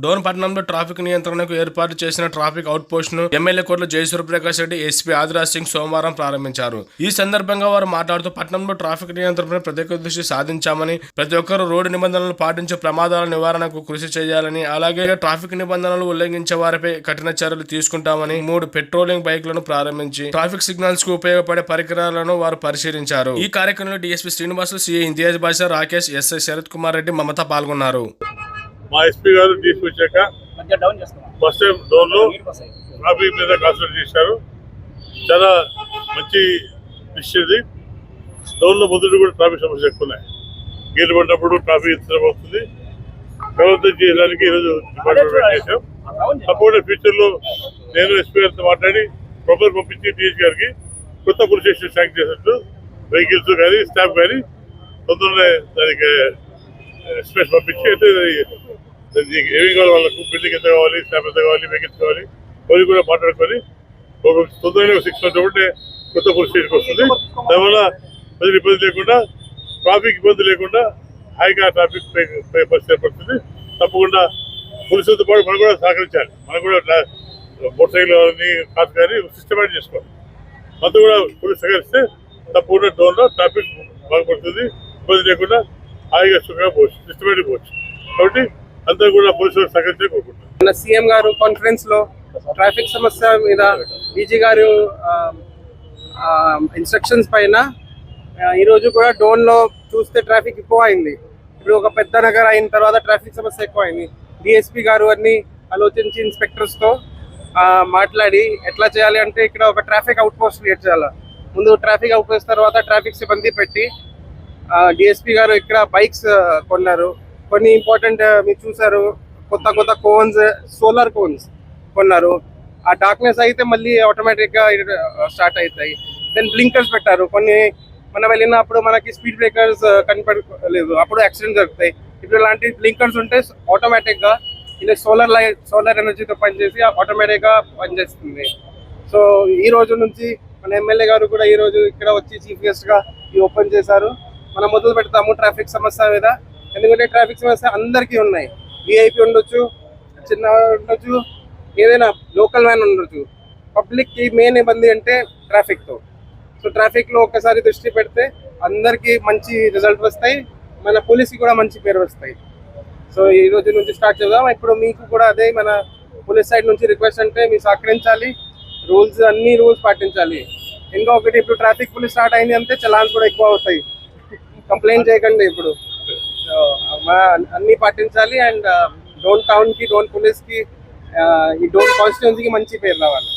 డోన్పట్నంలో traffic నియంత్రణకు ఏర్పాటు చేసిన ట్రాఫిక్ అవుట్ పోస్ట్ను ఎమ్మెల్యే కోట్ల జయసూర్యప్రకాష్ రెడ్డి ఎస్పీ ఆదిరాజ్ సింగ్ సోమవారం ప్రారంభించారు. ఈ సందర్భంగా వారు మాట్లాడుతూ పట్టణంలో ట్రాఫిక్ నియంత్రణపై ప్రత్యేక దృష్టి సాధించామని ప్రతి ఒక్కరూ రోడ్డు నిబంధనలు పాటించే ప్రమాదాల నివారణకు కృషి చేయాలని అలాగే ట్రాఫిక్ నిబంధనలు ఉల్లంఘించే వారిపై కఠిన చర్యలు తీసుకుంటామని మూడు పెట్రోలింగ్ బైక్లను ప్రారంభించి ట్రాఫిక్ సిగ్నల్స్కు ఉపయోగపడే పరికరాలను వారు పరిశీలించారు. ఈ కార్యక్రమంలో DSP Srinivasulu CI Imtiaz Basha Rakesh SI Sarath Kumar Reddy Mamata పాల్గొన్నారు. మా ఎస్పీ గారు తీసుకొచ్చాక ఫస్ట్ టైం వస్తాయి. ట్రాఫిక్ మీద కాన్సన్ట్రేట్ చేశారు. చాలా మంచి ఇది. డోర్లో మొదటి కూడా ట్రాఫిక్ సమస్యలు ఎక్కువ ఉన్నాయి. గేట్లు పడినప్పుడు ట్రాఫిక్ ఇతరం వస్తుంది ప్రభుత్వం చేయడానికి ఈరోజు డిపార్ట్మెంట్ చేశాం. తప్పకుండా ఫ్యూచర్లో నేను ఎస్పీ గారితో మాట్లాడి ప్రొపర్ పంపించి డిఎస్ గారికి కొత్త పోలీస్ స్టేషన్ శాంక్షన్ చేసినట్టు వెహికల్స్ కానీ స్టాఫ్ కానీ తొందరనే దానికి స్పేస్ పంపించి అయితే ఏమి కావాలి వాళ్ళకు బిల్డింగ్ ఎంత కావాలి స్టాఫ్ ఎంత కావాలి వెహికల్స్ కావాలి. అవి కూడా మాట్లాడుకొని ఒక తొందరగా సిక్స్ మంత్స్ ఉంటే కొత్త పోలీస్ స్టేషన్కి వస్తుంది. దానివల్ల ప్రజలు ఇబ్బంది లేకుండా ట్రాఫిక్ ఇబ్బంది లేకుండా హాయిగా ట్రాఫిక్ పరిస్థితి ఏర్పడుతుంది. తప్పకుండా పోలీసులతో పాటు మనం కూడా సహకరించాలి. మనం కూడా మోటార్ సైకిల్ కానీ కార్స్ కానీ సిస్టమేటిక్ చేసుకోవాలి. మనతో కూడా పోలీసు సహకరిస్తే తప్పకుండా డోన్లో ట్రాఫిక్ బాగుపడుతుంది. ఇబ్బంది లేకుండా హాయిగా సుఖంగా పోవచ్చు. సిస్టమేటిక్ పోవచ్చు. కాబట్టి అందరూ కూడా పోలీసులు సహకరించే కోరుకుంటున్నాం మన సీఎం గారు కాన్ఫరెన్స్లో ట్రాఫిక్ సమస్య మీద డీజీ గారు ఇన్స్ట్రక్షన్స్ పైన ఈరోజు ఈ రోజు కూడా డోన్లో చూస్తే ట్రాఫిక్ ఎక్కువ అయింది ఇప్పుడు ఒక పెద్ద నగర్ అయిన తర్వాత ట్రాఫిక్ సమస్య ఎక్కువ అయింది డిఎస్పీ గారు అన్ని ఆలోచించి ఇన్స్పెక్టర్స్తో మాట్లాడి ఎట్లా చేయాలి అంటే ఇక్కడ ఒక ట్రాఫిక్ అవుట్ పోస్ట్ క్రియేట్ చేయాలి. ముందు ట్రాఫిక్ అవుట్ పోస్ట్ తర్వాత ట్రాఫిక్ సిబ్బంది పెట్టి డిఎస్పీ గారు ఇక్కడ బైక్స్ కొన్నారు. కొన్ని ఇంపార్టెంట్ uh, మీరు చూసారు కొత్త కొత్త కోన్స్ సోలార్ కోన్స్ కొన్నారు. ఆ డార్క్నెస్ అయితే మళ్ళీ ఆటోమేటిక్గా స్టార్ట్ uh, అవుతాయి. దెన్ బ్లింకర్స్ పెట్టారు. కొన్ని మనం వెళ్ళినప్పుడు మనకి స్పీడ్ బ్రేకర్స్ uh, కనపడలేదు. అప్పుడు యాక్సిడెంట్ జరుగుతాయి. ఇప్పుడు ఇలాంటి బ్లింకర్స్ ఉంటే ఆటోమేటిక్గా ఇలా సోలార్ లైట్ సోలార్ ఎనర్జీతో పనిచేసి ఆటోమేటిక్గా పనిచేస్తుంది. సో ఈ రోజు నుంచి మన ఎమ్మెల్యే గారు కూడా ఈ రోజు ఇక్కడ వచ్చి చీఫ్ గెస్ట్గా ఈ ఓపెన్ చేశారు. మనం మొదలు పెడతాము ట్రాఫిక్ సమస్య మీద. ఎందుకంటే ట్రాఫిక్ సమస్య అందరికీ ఉన్నాయి. విఐపి ఉండొచ్చు చిన్న ఉండొచ్చు ఏదైనా లోకల్ మ్యాన్ ఉండొచ్చు. పబ్లిక్కి మెయిన్ ఇబ్బంది అంటే ట్రాఫిక్తో సో ట్రాఫిక్లో ఒక్కసారి దృష్టి పెడితే అందరికీ మంచి రిజల్ట్ వస్తాయి. మన పోలీస్కి కూడా మంచి పేరు వస్తాయి. సో ఈ రోజు నుంచి స్టార్ట్ చేద్దాం. ఇప్పుడు మీకు కూడా అదే మన పోలీస్ సైడ్ నుంచి రిక్వెస్ట్ అంటే మీరు సహకరించాలి. రూల్స్ అన్ని రూల్స్ పాటించాలి. ఇంకా ఒకటి ఇప్పుడు ట్రాఫిక్ పోలీస్ స్టార్ట్ అయింది అంటే చలాన్స్ కూడా ఎక్కువ అవుతాయి. కంప్లైంట్ చేయకండి ఇప్పుడు. అన్ని పాటించాలి అండ్ డోన్ టౌన్కి డోన్ పోలీస్కి ఈ డోన్ కాన్స్టిట్యున్సీకి మంచి పేరు రావాలి.